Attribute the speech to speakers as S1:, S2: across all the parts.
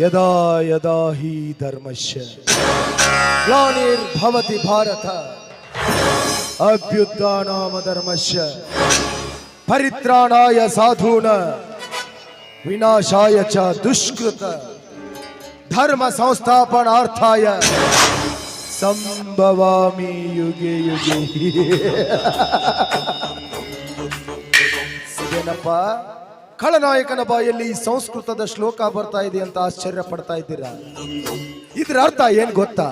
S1: यदा यदा ही धर्मस्य ग्लानिर्भवति भारत अभ्युत्थानाम धर्मस्य परित्राणाय साधून, विनाशाय च दुष्कृत धर्म संस्थापनार्थाय ಸಂಭವಾಮಿ ಯುಗೆ ಯುಗೆ. ಏನಪ್ಪ? ಖಳನಾಯಕನ ಬಾಯಲ್ಲಿ ಸಂಸ್ಕೃತದ ಶ್ಲೋಕ ಬರ್ತಾ ಇದೆ ಅಂತ ಆಶ್ಚರ್ಯ ಪಡ್ತಾ ಇದ್ದೀರಾ? ಇದ್ರ ಅರ್ಥ ಏನ್ ಗೊತ್ತಾ?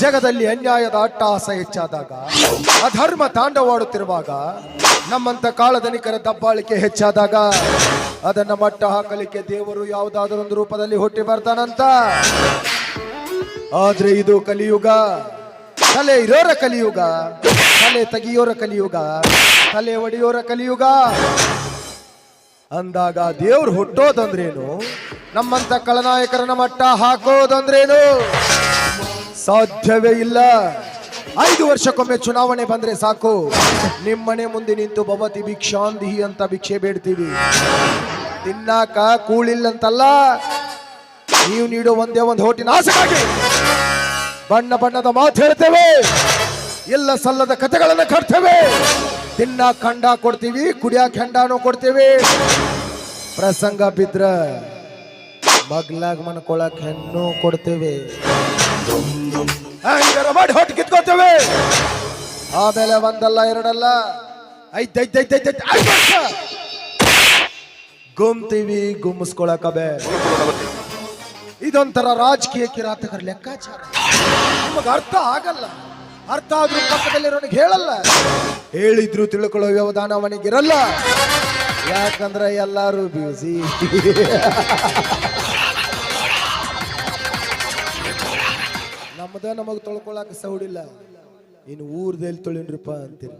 S1: ಜಗದಲ್ಲಿ ಅನ್ಯಾಯದ ಅಟ್ಟಹಾಸ ಹೆಚ್ಚಾದಾಗ, ಅಧರ್ಮ ತಾಂಡವಾಡುತ್ತಿರುವಾಗ, ನಮ್ಮಂತ ಕಾಳಧನಿಕರ ದಬ್ಬಾಳಿಕೆ ಹೆಚ್ಚಾದಾಗ, ಅದನ್ನ ಮಟ್ಟ ಹಾಕಲಿಕ್ಕೆ ದೇವರು ಯಾವುದಾದರೊಂದು ರೂಪದಲ್ಲಿ ಹುಟ್ಟಿ ಬರ್ತಾನಂತ. ಆದ್ರೆ ಇದು ಕಲಿಯುಗ. ತಲೆ ಇರೋರ ಕಲಿಯುಗ. ತಲೆ ತೆಗಿಯೋರ ಕಲಿಯುಗ. ತಲೆ ಒಡೆಯೋರ ಕಲಿಯುಗ. ಅಂದಾಗ ದೇವ್ರು ಹುಟ್ಟೋದಂದ್ರೇನು? ನಮ್ಮಂತ ಕಳನಾಯಕರನ್ನ ಮಟ್ಟ ಹಾಕೋದಂದ್ರೇನು? ಸಾಧ್ಯವೇ ಇಲ್ಲ. ಐದು ವರ್ಷಕ್ಕೊಮ್ಮೆ ಚುನಾವಣೆ ಬಂದ್ರೆ ಸಾಕು. ನಿಮ್ಮನೆ ಮುಂದೆ ನಿಂತು ಭವತಿ ಭಿಕ್ಷಾಂದಿಹಿ ಅಂತ ಭಿಕ್ಷೆ ಬೇಡ್ತೀವಿ. ತಿನ್ನಾಕ ಕೂಳಿಲ್ಲಂತಲ್ಲ. ನೀವು ನೀಡೋ ಒಂದೇ ಒಂದು ಹೋಟಿನ ಆಸೆಗಾಗಿ ಬಣ್ಣ ಬಣ್ಣದ ಮಾತು ಹೇಳ್ತೇವೆ. ಎಲ್ಲ ಸಲ್ಲದ ಕಥೆಗಳನ್ನು ಕಟ್ತೇವೆ. ತಿನ್ನ ಖಂಡ ಕೊಡ್ತೀವಿ ಕುಡಿಯಾಕ ಹೆಂಡಾನು ಕೊಡ್ತೀವಿ. ಪ್ರಸಂಗ ಬಿದ್ರ ಮಗ್ಲಾಗ ಮನ್ಕೊಳಕ್ ಹೆಣ್ಣು ಕೊಡ್ತೇವೆ. ಮಾಡಿ ಹೊಟ್ಟೆ ಕಿತ್ಕೋತೇವೆ. ಆಮೇಲೆ ಒಂದಲ್ಲ, ಎರಡಲ್ಲ, ಐದೈದೈದೈದೈದು ಗುಮ್ತೀವಿ ಗುಮ್ಮಿಸ್ಕೊಳಕ ಬೇ. ಇದೊಂಥರ ರಾಜಕೀಯ ಕಿರಾತಕರ ಲೆಕ್ಕಾಚಾರ. ನಿಮಗೆ ಅರ್ಥ ಆಗಲ್ಲ. ಅರ್ಥ ಆದ್ರೂ ಪಕ್ಕದಲ್ಲಿರೋನಿಗೆ ಹೇಳಲ್ಲ. ಹೇಳಿದ್ರು ತಿಳ್ಕೊಳ್ಳೋ ವ್ಯವಧಾನ ಅವನಿಗಿರಲ್ಲ. ಯಾಕಂದ್ರೆ ಎಲ್ಲಾರು ಬ್ಯೂಸಿ ನಮ್ಮದ ನಮಗ್ ತೊಳ್ಕೊಳಕ್ ಸೌಡಿಲ್ಲ ಇನ್ನು ಊರ್ದಲ್ಲಿ ತೊಳಿನ್ರಿಪ್ಪ ಅಂತೀರಿ.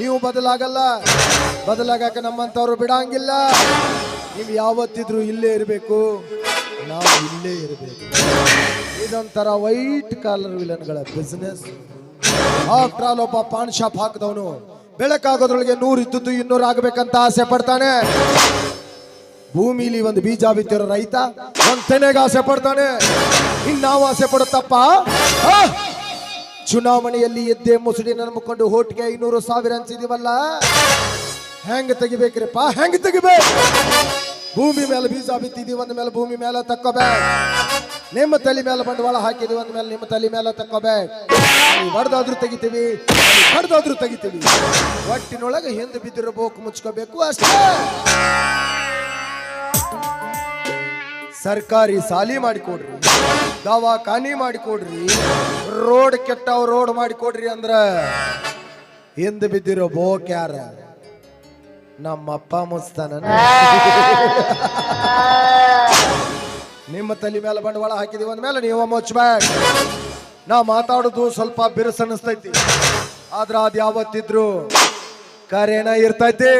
S1: ನೀವು ಬದಲಾಗಲ್ಲ. ಬದಲಾಗಕ್ಕೆ ನಮ್ಮಂತವ್ರು ಬಿಡಂಗಿಲ್ಲ. ನೀವು ಯಾವತ್ತಿದ್ರು ಇಲ್ಲೇ ಇರಬೇಕು. ನಾವು ಇಲ್ಲೇ ಇರಬೇಕು. ಇದೊಂಥರ ವೈಟ್ ಕಾಲರ್ ವಿಲನ್ಗಳ ಬಿಸ್ನೆಸ್ ಆಫ್ಟರ್ ಆಲ್ ಒಬ್ಬ ಪಾನ್ ಶಾಪ್ ಹಾಕಿದವನು ಬೆಳಕಾಗೋದ್ರೊಳಗೆ ನೂರು ಇದ್ದದ್ದು ಇನ್ನೂರು ಆಗ್ಬೇಕಂತ ಆಸೆ ಪಡ್ತಾನೆ. ಭೂಮಿಲಿ ಒಂದು ಬೀಜ ಬಿತ್ತಿರೋ ರೈತ ಒಂದ್ ತೆನೆಗೆ ಆಸೆ ಪಡ್ತಾನೆ. ಇನ್ನಾವು ಆಸೆ ಪಡುತ್ತಪ್ಪ ಚುನಾವಣೆಯಲ್ಲಿ ಎದ್ದೆ ಮುಸುಡಿ ಮುಕ್ಕೊಂಡು ಹೋಟ್ಗೆ ಐನೂರು ಸಾವಿರ ಅನ್ಸಿದೀವಲ್ಲ? ಹೆಂಗ್ ತೆಗಿಬೇಕ್ರಿಪ್ಪ? ಹೆಂಗ್ ತೆಗಿಬೇಕು? ಭೂಮಿ ಮೇಲೆ ಬೀಜ ಬಿತ್ತಿದೀವಿ ಒಂದ್ ಮೇಲೆ ಭೂಮಿ ಮೇಲೆ ತಕ್ಕೋಬೇಕು ನಿಮ್ಮ ತಲೆ ಮೇಲೆ ಬಂಡವಾಳ ಹಾಕಿದೀವಿ ಒಂದ್ ಮೇಲೆ ನಿಮ್ಮ ತಲೆ ಮೇಲೆ ತಕ್ಕೋಬೇಕು ಹೊಡೆದಾದ್ರೂ ತೆಗಿತೀವಿ ಹೊಡೆದಾದ್ರೂ ತೆಗಿತೀವಿ. ಒಟ್ಟಿನೊಳಗೆ ಹಿಂದೆ ಬಿದ್ದಿರೋ ಬೋಕು ಮುಚ್ಕೋಬೇಕು ಅಷ್ಟೇ. ಸರ್ಕಾರಿ ಸಾಲಿ ಮಾಡಿಕೊಡ್ರಿ, ದವಾಖಾನಿ ಮಾಡಿಕೊಡ್ರಿ, ರೋಡ್ ಕೆಟ್ಟವ್ ರೋಡ್ ಮಾಡಿಕೊಡ್ರಿ ಅಂದ್ರ ಹಿಂದೆ ಬಿದ್ದಿರೋ ಬೋಕ್ ಯಾರ? ನಮ್ಮಪ್ಪ ಮುಸ್ತಾನ ನಿಮ್ಮ ತಲೆ ಮೇಲೆ ಬಂಡವಾಳ ಹಾಕಿದೀವಿ ಅಂದ್ಮೇಲೆ ನೀವು ಮುಚ್ಚಬೇಕು ನಾ ಮಾತಾಡೋದು ಸ್ವಲ್ಪ ಬಿರುಸು ಅನಿಸ್ತೈತಿ. ಆದ್ರ ಅದ್ ಯಾವತ್ತಿದ್ರು ಕರೆನ ಇರ್ತೈತಿ.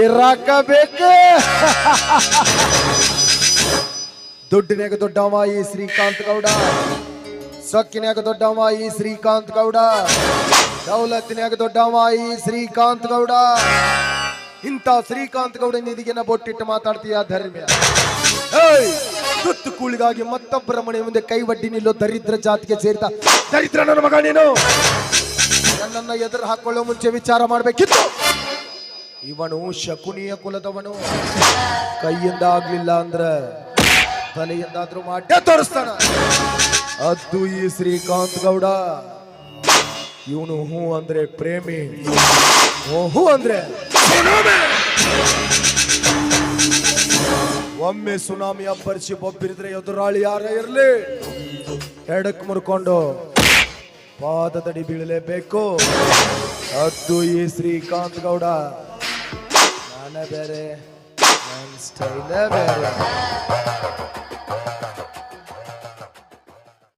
S1: ಇರಾಕ ಬೇಕು ದುಡ್ಡಿನಾಗ ದೊಡ್ಡವ ಈ ಶ್ರೀಕಾಂತ್ ಗೌಡ. ಸೊಕ್ಕಿನಾಗ ದೊಡ್ಡವ ಈ ಶ್ರೀಕಾಂತ್ ಗೌಡ. ದೌಲತ್ತಿನಾಗ ದೊಡ್ಡವ ಈ ಶ್ರೀಕಾಂತ್ ಗೌಡ. ಇಂಥ ಶ್ರೀಕಾಂತ್ ಗೌಡ ನಿಧಿಗೆನ ಬೊಟ್ಟಿಟ್ಟು ಮಾತಾಡ್ತೀಯ, ಧರ್ಮ್ಯ! ತುತ್ತು ಕೂಳಿಗಾಗಿ ಮತ್ತೊಬ್ಬರ ಮನೆ ಮುಂದೆ ಕೈ ಒಡ್ಡಿ ನಿಲ್ಲೋ ದರಿದ್ರ ಜಾತಿಗೆ ಸೇರಿದ ದರಿದ್ರ ನನ್ನ ಮಗ ನೀನು. ನನ್ನನ್ನ ಎದುರು ಹಾಕೊಳ್ಳೋ ಮುಂಚೆ ವಿಚಾರ ಮಾಡ್ಬೇಕಿತ್ತು. ಇವನು ಶಕುನಿಯ ಕುಲದವನು. ಕೈಯಿಂದ ಆಗ್ಲಿಲ್ಲ ಅಂದ್ರ ತಲೆಯಿಂದಾದ್ರೂ ಮಾಡೇ ತೋರಿಸ್ತಾನ. ಅದು ಈ ಶ್ರೀಕಾಂತ್ ಗೌಡ. ಇವನು ಹೂ ಅಂದ್ರೆ ಪ್ರೇಮಿ. ಓ, ಹೂ ಅಂದ್ರೆ. ಒಮ್ಮೆ ಸುನಾಮಿ ಅಬ್ಬರಿಸಿ ಬೊಬ್ಬಿರಿದ್ರೆ ಎದುರಾಳಿ ಯಾರ ಇರ್ಲಿ. ಎಡಕ್ ಮುರ್ಕೊಂಡು ಪಾದದಡಿ ಬೀಳಲೇಬೇಕು. ಅದು ಈ ಶ್ರೀಕಾಂತ್ ಗೌಡ ನಾನೇ ಬೇರೆ, ನನ್ನ ಸ್ಟೈಲೇ ಬೇರೆ.